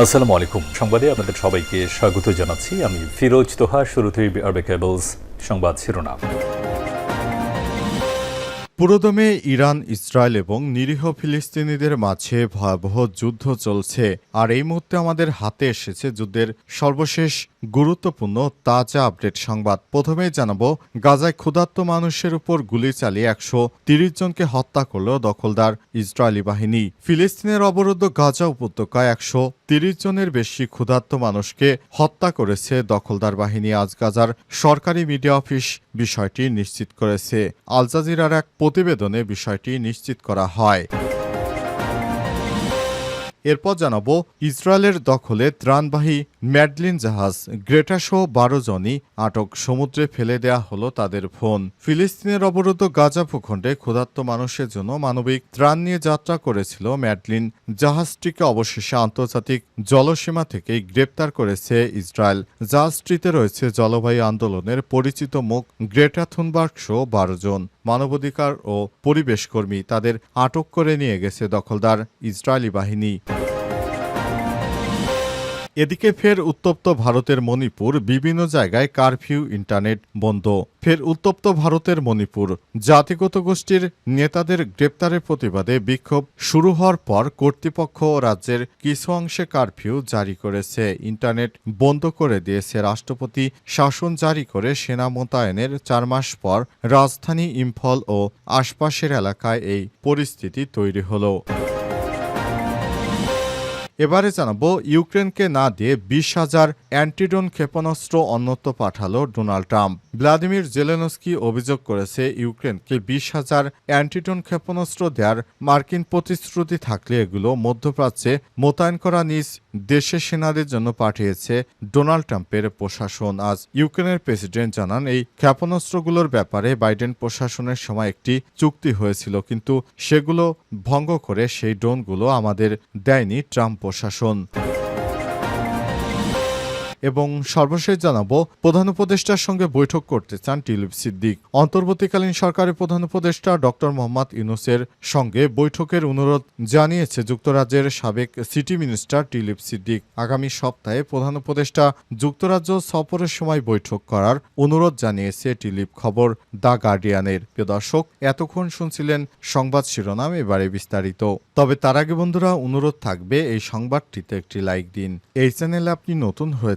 আসসালামু আলাইকুম। সংবাদে আপনাদের সবাইকে স্বাগত জানাচ্ছি। আমি ফিরোজ তোহা, শুরুতেই আরবে কেবলস সংবাদ শিরোনাম। পুরোদমে ইরান, ইসরায়েল এবং নিরীহ ফিলিস্তিনিদের মাঝে ভয়াবহ যুদ্ধ চলছে। আর এই মুহূর্তে আমাদের হাতে এসেছে যুদ্ধের সর্বশেষ গুরুত্বপূর্ণ তাজা আপডেট সংবাদ। প্রথমেই জানাব, গাজায় ক্ষুধার্ত মানুষের উপর গুলি চালিয়ে একশো তিরিশ জনকে হত্যা করল দখলদার ইসরায়েলি বাহিনী। ফিলিস্তিনের অবরুদ্ধ গাজা উপত্যকায় একশো তিরিশ জনের বেশি ক্ষুধার্ত মানুষকে হত্যা করেছে দখলদার বাহিনী। আজ গাজার সরকারি মিডিয়া অফিস বিষয়টি নিশ্চিত করেছে। আল জাজিরার এক প্রতিবেদনে বিষয়টি নিশ্চিত করা হয়। এরপর জানাব, ইসরায়েলের দখলে ত্রাণবাহী ম্যাডলিন জাহাজ গ্রেটা গ্রেটাসহ বারো জনই আটক সমুদ্রে ফেলে দেয়া হলো তাদের ফোন। ফিলিস্তিনের অবরুদ্ধ গাজা ভূখণ্ডে ক্ষুধার্ত মানুষের জন্য মানবিক ত্রাণ নিয়ে যাত্রা করেছিল ম্যাডলিন। জাহাজটিকে অবশেষে আন্তর্জাতিক জলসীমা থেকেই গ্রেপ্তার করেছে ইসরায়েল। জাহাজটিতে রয়েছে জলবায়ু আন্দোলনের পরিচিত মুখ গ্রেটা থুনবার্গ সহ বারো জন। মানবাধিকার ও পরিবেশকর্মী তাদের আটক করে নিয়ে গেছে দখলদার ইসরায়েলি বাহিনী। এদিকে ফের উত্তপ্ত ভারতের মণিপুর বিভিন্ন জায়গায় কারফিউ ইন্টারনেট বন্ধ। ফের উত্তপ্ত ভারতের মণিপুর জাতিগত গোষ্ঠীর নেতাদের গ্রেপ্তারের প্রতিবাদে বিক্ষোভ শুরু হওয়ার পর কর্তৃপক্ষ রাজ্যের কিছু অংশে কারফিউ জারি করেছে। ইন্টারনেট বন্ধ করে দিয়েছে রাষ্ট্রপতি, শাসন জারি করে সেনা মোতায়েনের চার মাস পর রাজধানী ইম্ফল ও আশপাশের এলাকায় এই পরিস্থিতি তৈরি হলো। এবারে জানাব, ইউক্রেনকে না দিয়ে বিশ হাজার অ্যান্টিডোন ক্ষেপণাস্ত্র অন্যত্র পাঠালো ডোনাল্ড ট্রাম্প। ভ্লাদিমির জেলেনস্কি অভিযোগ করেছে, ইউক্রেনকে বিশ হাজার অ্যান্টিডোন ক্ষেপণাস্ত্র দেওয়ার মার্কিন প্রতিশ্রুতি থাকলে এগুলো মধ্যপ্রাচ্যে মোতায়েন করা নিজ দেশের সেনাদের জন্য পাঠিয়েছে ডোনাল্ড ট্রাম্পের প্রশাসন। আজ ইউক্রেনের প্রেসিডেন্ট জানান, এই ক্ষেপণাস্ত্রগুলোর ব্যাপারে বাইডেন প্রশাসনের সময় একটি চুক্তি হয়েছিল, কিন্তু সেগুলো ভঙ্গ করে সেই ড্রোনগুলো আমাদের দেয়নি, ট্রাম্প প্রশাসন এবং সর্বশেষ জানাব, প্রধান উপদেষ্টার সঙ্গে বৈঠক করতে চান টিলিপ সিদ্দিক। অন্তর্বর্তীকালীন সরকারের প্রধান উপদেষ্টা ডক্টর মোহাম্মদ ইউনুসের সঙ্গে বৈঠকের অনুরোধ জানিয়েছে যুক্তরাজ্যের সাবেক সিটি মিনিস্টার টিলিপ সিদ্দিক। আগামী সপ্তাহে প্রধান উপদেষ্টা যুক্তরাজ্য সফরের সময় বৈঠক করার অনুরোধ জানিয়েছে টিলিপ খবর দ্য গার্ডিয়ানের। প্রিয় দর্শক, এতক্ষণ শুনছিলেন সংবাদ শিরোনাম, এবারে বিস্তারিত। তবে তার আগে বন্ধুরা, অনুরোধ থাকবে এই সংবাদটিতে একটি লাইক দিন। এই চ্যানেলে আপনি নতুন হয়ে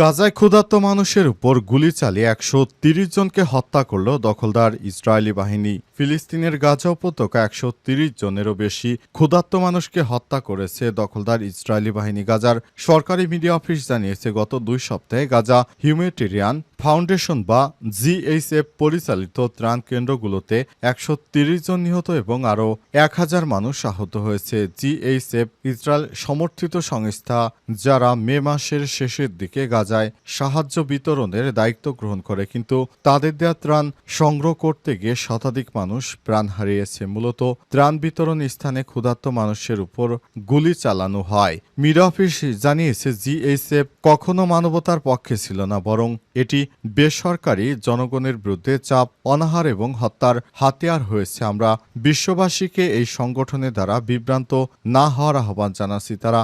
গাজায় ক্ষুধার্ত মানুষের উপর গুলি চালিয়ে একশো তিরিশ জনকে হত্যা করল দখলদার ইসরায়েলি বাহিনী। ফিলিস্তিনের গাজা উপত্যকা একশো তিরিশ জনেরও বেশি ক্ষুধার্ত মানুষকে হত্যা করেছে দখলদার ইসরায়েলি বাহিনী। গাজার সরকারি মিডিয়া অফিস জানিয়েছে, গত দুই সপ্তাহে গাজা হিউম্যাটেরিয়ান ফাউন্ডেশন বা জিএইচএফ পরিচালিত ত্রাণ কেন্দ্রগুলোতে একশো তিরিশ জন নিহত এবং আরও এক হাজার মানুষ আহত হয়েছে। জিএইচএফ ইসরায়েল সমর্থিত সংস্থা যারা মে মাসের শেষের দিকে গাজায় সাহায্য বিতরণের দায়িত্ব গ্রহণ করে। কিন্তু তাদের দেয়া ত্রাণ সংগ্রহ করতে গিয়ে শতাধিক মানুষ প্রাণ হারিয়েছে। মূলত ত্রাণ বিতরণ স্থানে ক্ষুধার্ত মানুষের উপর গুলি চালানো হয়। মিডিয়া অফিস জানিয়েছে জিএইচএফ কখনো মানবতার পক্ষে ছিল না, বরং এটি বেসরকারি জনগণের বিরুদ্ধে চাপ, অনাহার এবং হত্যার হাতিয়ার হয়েছে। আমরা বিশ্ববাসীকে এই সংগঠনের দ্বারা বিভ্রান্ত না হওয়ার আহ্বান জানাচ্ছি। তারা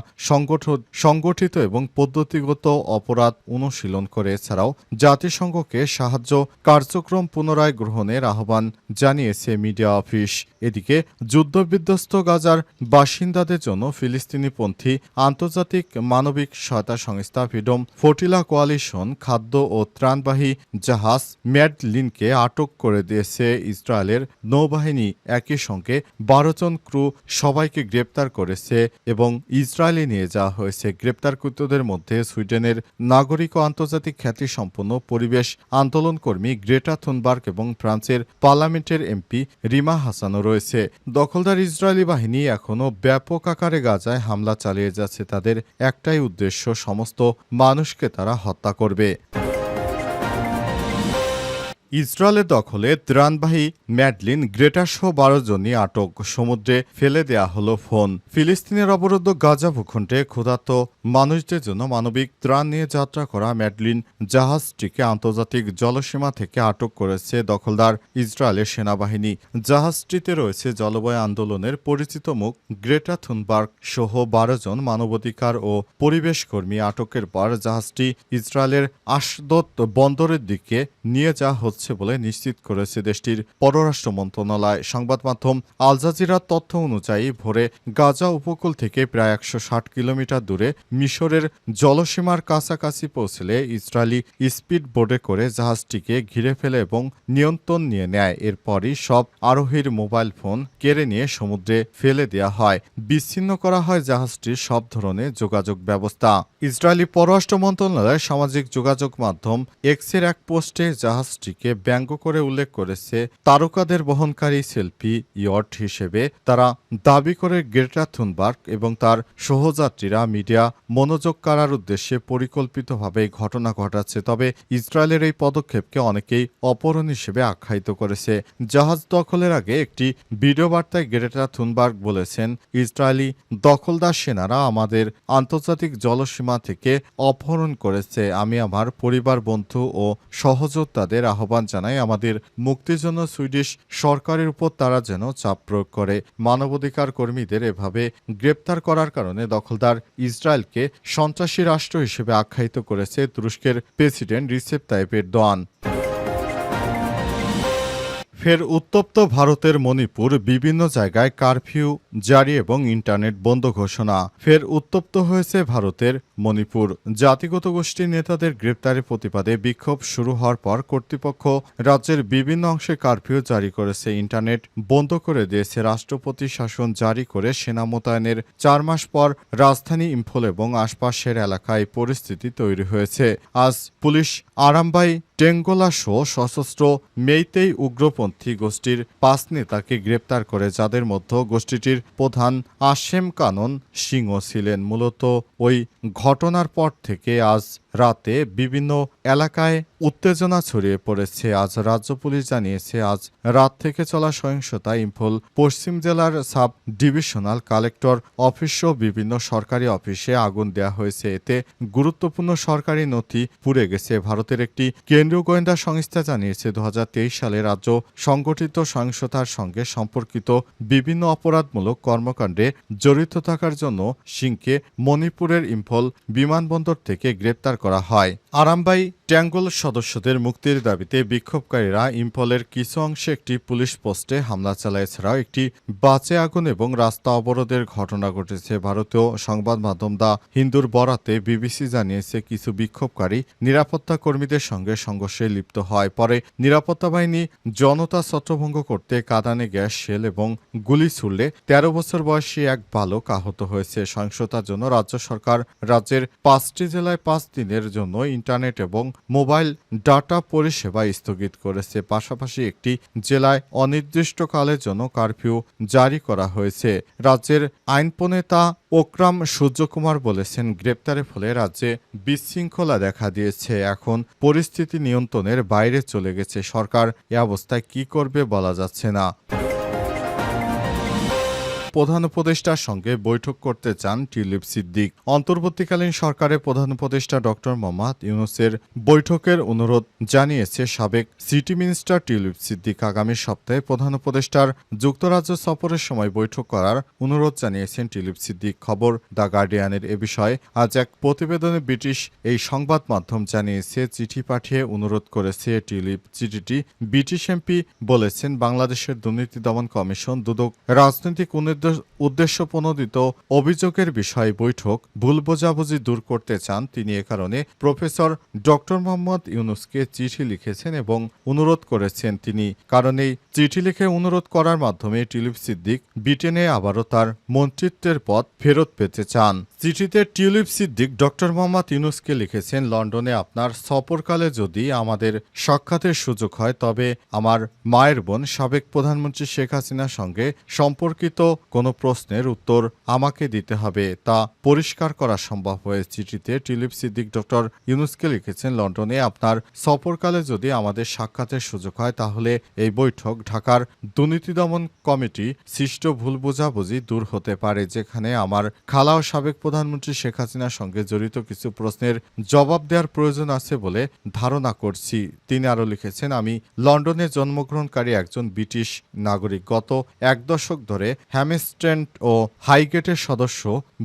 সংগঠিত এবং পদ্ধতিগত অপরাধ অনুশীলন করে, এছাড়াও জাতিসংঘকে সাহায্য কার্যক্রম পুনরায় গ্রহণের আহ্বান জানিয়েছে মিডিয়া অফিস। এদিকে যুদ্ধবিধ্বস্ত গাজার বাসিন্দাদের জন্য ফিলিস্তিনিপন্থী আন্তর্জাতিক মানবিক সহায়তা সংস্থা ফিডম ফটিলা কোয়ালিশন খাদ্য ও ত্রাণবাহী জাহাজ ম্যাডলিনকে আটক করে দিয়েছে। ইসরায়েলের নৌবাহিনী একই সঙ্গে বারো জন ক্রু সবাইকে গ্রেপ্তার করেছে এবং ইসরায়েলে নিয়ে যাওয়া হয়েছে। গ্রেপ্তারকৃতদের মধ্যে সুইডেনের নাগরিক ও আন্তর্জাতিক খ্যাতিসম্পন্ন পরিবেশ আন্দোলনকর্মী গ্রেটা থুনবার্গ এবং ফ্রান্সের পার্লামেন্টের এমপি রিমা হাসানও রয়েছে। দখলদার ইসরায়েলি বাহিনী এখনও ব্যাপক আকারে গাজায় হামলা চালিয়ে যাচ্ছে। তাদের একটাই উদ্দেশ্য, সমস্ত মানুষকে তারা হত্যা করবে। ইসরায়েলের দখলে ত্রাণবাহী ম্যাডলিন গ্রেটার সহ বারো জনই আটক। সমুদ্রে ফেলে দেয়া হলো ফোন। ফিলিস্তিনের অবরুদ্ধ গাজা ভূখণ্ডে ক্ষুধার্ত মানুষদের জন্য মানবিক ত্রাণ নিয়ে যাত্রা করা ম্যাডলিন জাহাজটিকে আন্তর্জাতিক জলসীমা থেকে আটক করেছে দখলদার ইসরায়েলের সেনাবাহিনী। জাহাজটিতে রয়েছে জলবায়ু আন্দোলনের পরিচিত মুখ গ্রেটা থুনবার্গ সহ বারো জন মানবাধিকার ও পরিবেশ কর্মী আটকের পর জাহাজটি ইসরায়েলের আশদত বন্দরের দিকে নিয়ে যাওয়া হচ্ছে। বলে নিশ্চিত করেছে দেশটির পররাষ্ট্র মন্ত্রণালয়। সংবাদ মাধ্যম আল জাজিরার তথ্য অনুযায়ী, ভোরে গাজা উপকূল থেকে প্রায় একশো ষাট কিলোমিটার দূরে মিশরের জলসীমার কাছাকাছি পৌঁছলে ইসরায়েলি স্পিড বোর্ডে করে জাহাজটিকে ঘিরে ফেলে এবং নিয়ন্ত্রণ নিয়ে নেয়। এরপরই সব আরোহীর মোবাইল ফোন কেড়ে নিয়ে সমুদ্রে ফেলে দেওয়া হয়। বিচ্ছিন্ন করা হয় জাহাজটির সব ধরনের যোগাযোগ ব্যবস্থা। ইসরায়েলি পররাষ্ট্র মন্ত্রণালয়ের সামাজিক যোগাযোগ মাধ্যম এক্সের এক পোস্টে জাহাজটিকে ব্যঙ্গ করে উল্লেখ করেছে, তারকাদের বহনকারী সেলফি ইয়ট হিসেবে তারা দাবি করে গ্রেটা থুনবার্গ এবং তার সহযাত্রীরা মিডিয়া মনোযোগ কাড়ার উদ্দেশ্যে পরিকল্পিতভাবে ঘটনা ঘটাচ্ছে। তবে ইসরায়েলের এই পদক্ষেপকে অনেকেই অপহরণ হিসেবে আখ্যায়িত করেছে। জাহাজ দখলের আগে একটি ভিডিও বার্তায় গ্রেটা থুনবার্গ বলেছেন, ইসরায়েলি দখলদার সেনারা আমাদের আন্তর্জাতিক জলসীমা থেকে অপহরণ করেছে। আমি আমার পরিবার, বন্ধু ও সহযোদ্ধাদের আহ্বান জানাই আমাদের মুক্তির জন্য সুইডিশ সরকারের উপর তারা যেন চাপ প্রয়োগ করে। মানবাধিকার কর্মীদের এভাবে গ্রেপ্তার করার কারণে দখলদার ইসরায়েলকে সন্ত্রাসী রাষ্ট্র হিসেবে আখ্যায়িত করেছে তুরস্কের প্রেসিডেন্ট রিসেপ তাইপের দোয়ান। ফের উত্তপ্ত ভারতের মণিপুর বিভিন্ন জায়গায় কারফিউ, জারি এবং ইন্টারনেট বন্ধ ঘোষণা। ফের উত্তপ্ত হয়েছে ভারতের মণিপুর। জাতিগত গোষ্ঠীর নেতাদের গ্রেপ্তারের প্রতিবাদে বিক্ষোভ শুরু হওয়ার পর কর্তৃপক্ষ রাজ্যের বিভিন্ন অংশে কারফিউ জারি করেছে। ইন্টারনেট বন্ধ করে দিয়েছে রাষ্ট্রপতি শাসন জারি করে সেনা মোতায়েনের। চার মাস পর রাজধানী ইম্ফল এবং আশপাশের এলাকায় পরিস্থিতি তৈরি হয়েছে। আজ পুলিশ আরামবাই টেঙ্গোলা সহ সশস্ত্র মেইতেই উগ্রপন্থী গোষ্ঠীর পাঁচ নেতাকে গ্রেপ্তার করে, যাদের মধ্যে গোষ্ঠীটির প্রধান আশেম কানন সিংহ ছিলেন। মূলত ওই ঘটনার পর থেকে আজ রাতে বিভিন্ন এলাকায় উত্তেজনা ছড়িয়ে পড়েছে। আজ রাজ্য পুলিশ জানিয়েছে, আজ রাত থেকে চলা সহিংসতা ইম্ফল, পশ্চিম জেলার সাব ডিভিশনাল কালেক্টর অফিস সহ বিভিন্ন সরকারি অফিসে আগুন দেওয়া হয়েছে। এতে গুরুত্বপূর্ণ সরকারি নথি পুড়ে গেছে। ভারতের একটি কেন্দ্রীয় গোয়েন্দা সংস্থা জানিয়েছে দু হাজার তেইশ সালে রাজ্য সংগঠিত সহিংসতার সঙ্গে সম্পর্কিত বিভিন্ন অপরাধমূলক কর্মকাণ্ডে জড়িত থাকার জন্য সিংকে মণিপুরের ইম্ফল বিমানবন্দর থেকে গ্রেপ্তার করা হয়। আরামবাই ট্যাঙ্গল সদস্যদের মুক্তির দাবিতে বিক্ষোভকারীরা ইম্ফলের কিছু অংশে একটি পুলিশ পোস্টে হামলা চালায়, এছাড়াও একটি বাঁচে আগুন এবং রাস্তা অবরোধের ঘটনা ঘটেছে। ভারতীয় সংবাদ মাধ্যম দা হিন্দুর বরাতে বিবিসি জানিয়েছে, কিছু বিক্ষোভকারী নিরাপত্তা কর্মীদের সঙ্গে সংঘর্ষে লিপ্ত হয়। পরে নিরাপত্তা বাহিনী জনতা ছত্রভঙ্গ করতে কাদানে গ্যাস শেল এবং গুলি ছুড়লে তেরো বছর বয়সী এক বালক আহত হয়েছে। সহিংসতার জন্য রাজ্য সরকার রাজ্যের পাঁচটি জেলায় পাঁচ দিনের জন্য ইন্টারনেট এবং মোবাইল ডাটা পরিষেবা স্থগিত করেছে। পাশাপাশি একটি জেলায় অনির্দিষ্টকালের জন্য কারফিউ জারি করা হয়েছে। রাজ্যের আইন প্রণেতা ওকরাম সূর্যকুমার বলেছেন, গ্রেপ্তারের ফলে রাজ্যে বিশৃঙ্খলা দেখা দিয়েছে। এখন পরিস্থিতি নিয়ন্ত্রণের বাইরে চলে গেছে। সরকার এ অবস্থায় কি করবে বলা যাচ্ছে না। প্রধান উপদেষ্টার সঙ্গে বৈঠক করতে চান টিউলিপ সিদ্দিক। অন্তর্বর্তীকালীন সরকারের প্রধান উপদেষ্টা ডক্টর মোহাম্মদ ইউনুসের বৈঠকের অনুরোধ জানিয়েছে সাবেক সিটি মিনিস্টার টিউলিপ সিদ্দিক। আগামী সপ্তাহে প্রধান উপদেষ্টার যুক্তরাজ্য সফরের সময় বৈঠক করার অনুরোধ জানিয়েছেন টিউলিপ সিদ্দিক। খবর দ্য গার্ডিয়ানের এ বিষয়ে আজ এক প্রতিবেদনে ব্রিটিশ এই সংবাদ মাধ্যম জানিয়েছে, চিঠি পাঠিয়ে অনুরোধ করেছে টিউলিপ চিঠিটি ব্রিটিশ এমপি বলেছেন, বাংলাদেশের দুর্নীতি দমন কমিশন দুদক রাজনৈতিক উন্নির্দেশ- উদ্দেশ্য প্রণোদিত অভিযোগের বিষয়ে বৈঠক ভুল বোঝাবুঝি দূর করতে চান তিনি এ কারণে। প্রফেসর ডক্টর মোহাম্মদ ইউনুসকে চিঠি লিখেছেন এবং অনুরোধ করেছেন তিনি। কারণ এই চিঠি লিখে অনুরোধ করার মাধ্যমে টিউলিপ সিদ্দিক ব্রিটেনে আবারও তার মন্ত্রিত্বের পদ ফেরত পেতে চান। চিঠিতে টিউলিপ সিদ্দিক ডক্টর মোহাম্মদ ইউনুসকে লিখেছেন, লন্ডনে আপনার সফরকালে যদি আমাদের সাক্ষাতের সুযোগ হয়, তবে আমার মায়ের বোন সাবেক প্রধানমন্ত্রী শেখ হাসিনার সঙ্গে সম্পর্কিত কোনো প্রশ্নের উত্তর আমাকে দিতে হবে তা পরিষ্কার করা সম্ভব হয়ে চিঠিতে টিউলিপ সিদ্দিক ডক্টর ইউনুসকে লিখেছেন, লন্ডনে আপনার সফরকালে যদি আমাদের সাক্ষাতের সুযোগ হয়, তাহলে এই বৈঠক ঢাকার দুর্নীতি দমন কমিটি সৃষ্ট ভুল বোঝাবুঝি দূর হতে পারে, যেখানে আমার খালা ও সাবেক প্রধানমন্ত্রী শেখ হাসিনার সঙ্গে জড়িত কিছু প্রশ্নের জবাব দেওয়ার প্রয়োজন আছে বলে ধারণা করছি। তিনি আরও লিখেছেন, আমি লন্ডনে জন্মগ্রহণকারী একজন ব্রিটিশ নাগরিক। গত এক দশক ধরে হ্যামস্ট্যান্ড ও হাইগেটের সদস্য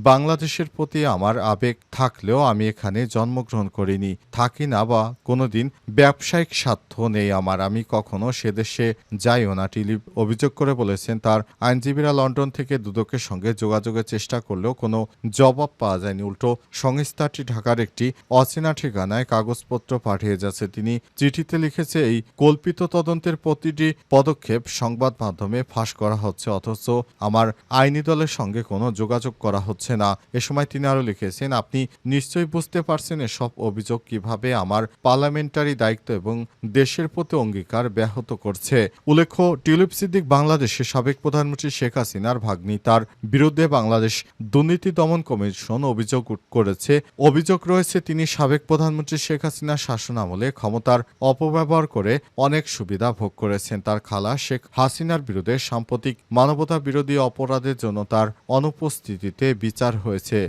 বাংলাদেশের প্রতি আমার আবেগ থাকলেও আমি এখানে জন্মগ্রহণ করিনি, থাকি না বা কোনোদিন ব্যবসায়িক স্বার্থ নেই আমার। আমি কখনো সে দেশে যাইও না, টিলিপ অভিযোগ করে বলেছেন তার আইনজীবীরা লন্ডন থেকে দুদকের সঙ্গে যোগাযোগের চেষ্টা করলেও কোনো জবাব পাওয়া যায়নি। উল্টো সংস্থাটি ঢাকার একটি অচেনা ঠিকানায় কাগজপত্র পাঠিয়ে যাচ্ছে। তিনি চিঠিতে লিখেছে, এই কল্পিত তদন্তের প্রতিটি পদক্ষেপ সংবাদ মাধ্যমে ফাঁস করা হচ্ছে, অথচ আমার আইনি দলের সঙ্গে কোনো যোগাযোগ করা হচ্ছে না। এ সময় তিনি আরও লিখেছেন, আপনি নিশ্চয়ই বুঝতে পারছেন এসব অভিযোগ কীভাবে আমার পার্লামেন্টারি দায়িত্ব এবং দেশের প্রতি অঙ্গীকার ব্যাহত করছে। উল্লেখ্য, টিউলিপ সিদ্দিক বাংলাদেশের সাবেক প্রধানমন্ত্রী শেখ হাসিনার ভাগ্নি তার বিরুদ্ধে বাংলাদেশ দুর্নীতি দমন কমিশন অভিযোগ করেছে। অভিযোগ রয়েছে, তিনি সাবেক প্রধানমন্ত্রী শেখ হাসিনার শাসন আমলে ক্ষমতার অপব্যবহার করে অনেক সুবিধা ভোগ করেছেন। তার খালা শেখ হাসিনার বিরুদ্ধে সাম্প্রতিক মানবতা বিরোধী অপরাধের জন্য তার অনুপস্থিতিতে বিচার হয়েছে।